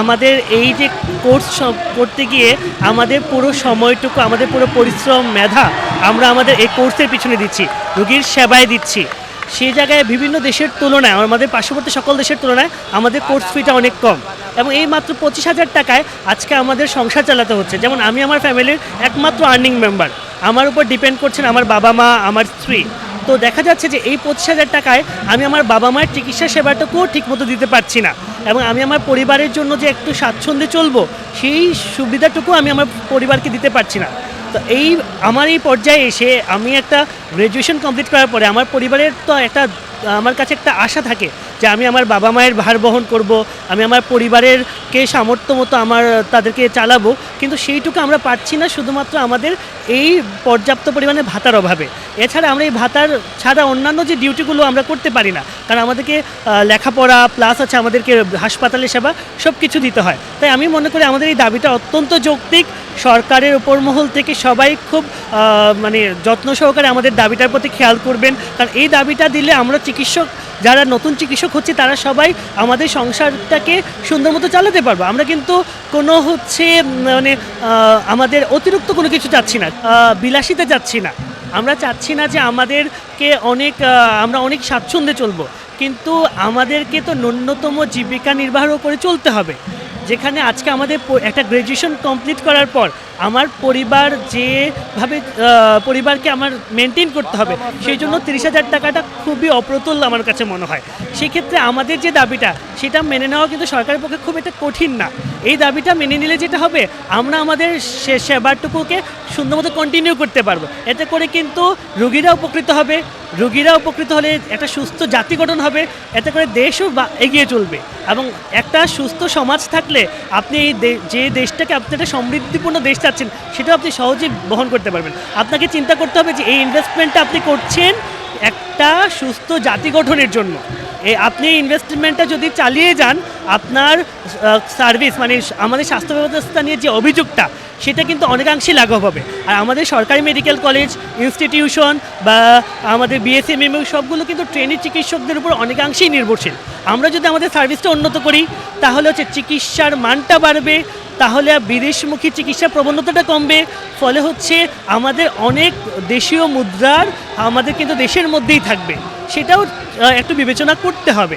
আমাদের এই যে কোর্স করতে গিয়ে আমাদের পুরো সময়টুকু, আমাদের পুরো পরিশ্রম, মেধা আমরা আমাদের এই কোর্সের পিছনে দিচ্ছি, রোগীর সেবায় দিচ্ছি। সেই জায়গায় বিভিন্ন দেশের তুলনায়, আমাদের পার্শ্ববর্তী সকল দেশের তুলনায় আমাদের কোর্স ফিটা অনেক কম। এবং এই মাত্র পঁচিশ হাজার টাকায় আজকে আমাদের সংসার চালাতে হচ্ছে। যেমন আমি আমার ফ্যামিলির একমাত্র আর্নিং মেম্বার আমার উপর ডিপেন্ড করছেন আমার বাবা মা, আমার স্ত্রী। তো দেখা যাচ্ছে যে এই পঁচিশ হাজার টাকায় আমি আমার বাবা মায়ের চিকিৎসা সেবাটুকুও ঠিকমতো দিতে পারছি না। এবং আমি আমার পরিবারের জন্য যে একটু স্বাচ্ছন্দ্যে চলবো, সেই সুবিধাটুকু আমি আমার পরিবারকে দিতে পারছি না। তো এই আমার এই পর্যায়ে এসে আমি একটা গ্র্যাজুয়েশন কমপ্লিট করার পরে আমার পরিবারের তো একটা, আমার কাছে একটা আশা থাকে যে আমি আমার বাবা মায়ের ভার বহন করব, আমি আমার পরিবারের কে সামর্থ্য মতো আমার, তাদেরকে চালাবো, কিন্তু সেইটুকু আমরা পাচ্ছি না শুধুমাত্র আমাদের এই পর্যাপ্ত পরিমাণে ভাতার অভাবে। এছাড়া আমরা এই ভাতার ছাড়া অন্যান্য যে ডিউটিগুলো আমরা করতে পারি না, কারণ আমাদেরকে লেখাপড়া প্লাস আছে আমাদেরকে হাসপাতালে সেবা সব কিছু দিতে হয়। তাই আমি মনে করি আমাদের এই দাবিটা অত্যন্ত যৌক্তিক সরকারের ওপর মহল থেকে সবাই খুব মানে যত্ন সহকারে আমাদের দাবিটার প্রতি খেয়াল করবেন। কারণ এই দাবিটা দিলে আমরা চিকিৎসক, যারা নতুন চিকিৎসক হচ্ছে, তারা সবাই আমাদের সংসারটাকে সুন্দর মতো চালাতে পারব। আমরা কিন্তু কোনো হচ্ছে মানে আমাদের অতিরিক্ত কোনো কিছু চাচ্ছি না বিলাসিতা চাচ্ছি না। আমরা চাচ্ছি না যে আমাদেরকে অনেক আমরা অনেক স্বাচ্ছন্দ্যে চলবো। কিন্তু আমাদেরকে তো ন্যূনতম জীবিকা নির্বাহও করে চলতে হবে। যেখানে আজকে আমাদের একটা গ্র্যাজুয়েশন কমপ্লিট করার পর আমার পরিবার যেভাবে পরিবারকে আমার মেনটেন করতে হবে, সেই জন্য তিরিশ হাজার টাকাটা খুবই অপ্রতুল আমার কাছে মনে হয়। সেক্ষেত্রে আমাদের যে দাবিটা, সেটা মেনে নেওয়া কিন্তু সরকারের পক্ষে খুব একটা কঠিন না। এই দাবিটা মেনে নিলে যেটা হবে, আমরা আমাদের সে- সেবাটুকুকে সুন্দর মতো কন্টিনিউ করতে পারব। এতে করে কিন্তু রুগীরা উপকৃত হবে রুগীরা উপকৃত হলে একটা সুস্থ জাতি গঠন হবে, এতে করে দেশও এগিয়ে চলবে। এবং একটা সুস্থ সমাজ থাকলে আপনি এই যে দেশটাকে আপনি একটা সমৃদ্ধিপূর্ণ দেশ চাচ্ছেন, সেটাও আপনি সহজে বহন করতে পারবেন। আপনাকে চিন্তা করতে হবে যে এই ইনভেস্টমেন্টটা আপনি করছেন একটা সুস্থ জাতি গঠনের জন্য। আপনি ইনভেস্টমেন্টটা যদি চালিয়ে যান, আপনার সার্ভিস মানে আমাদের স্বাস্থ্য ব্যবস্থা নিয়ে যে অভিযোগটা, সেটা কিন্তু অনেকাংশেই লাঘব হবে। আর আমাদের সরকারি মেডিকেল কলেজ ইনস্টিটিউশন বা আমাদের বিএসএমএম সবগুলো কিন্তু ট্রেনিং চিকিৎসকদের উপর অনেকাংশেই নির্ভরশীল। আমরা যদি আমাদের সার্ভিসটা উন্নত করি, তাহলে হচ্ছে চিকিৎসার মানটা বাড়বে তাহলে বিদেশমুখী চিকিৎসা প্রবণতাটা কমবে। ফলে হচ্ছে আমাদের অনেক দেশীয় মুদ্রার আমাদের কিন্তু দেশের মধ্যেই থাকবে। সেটাও একটু বিবেচনা করতে হবে।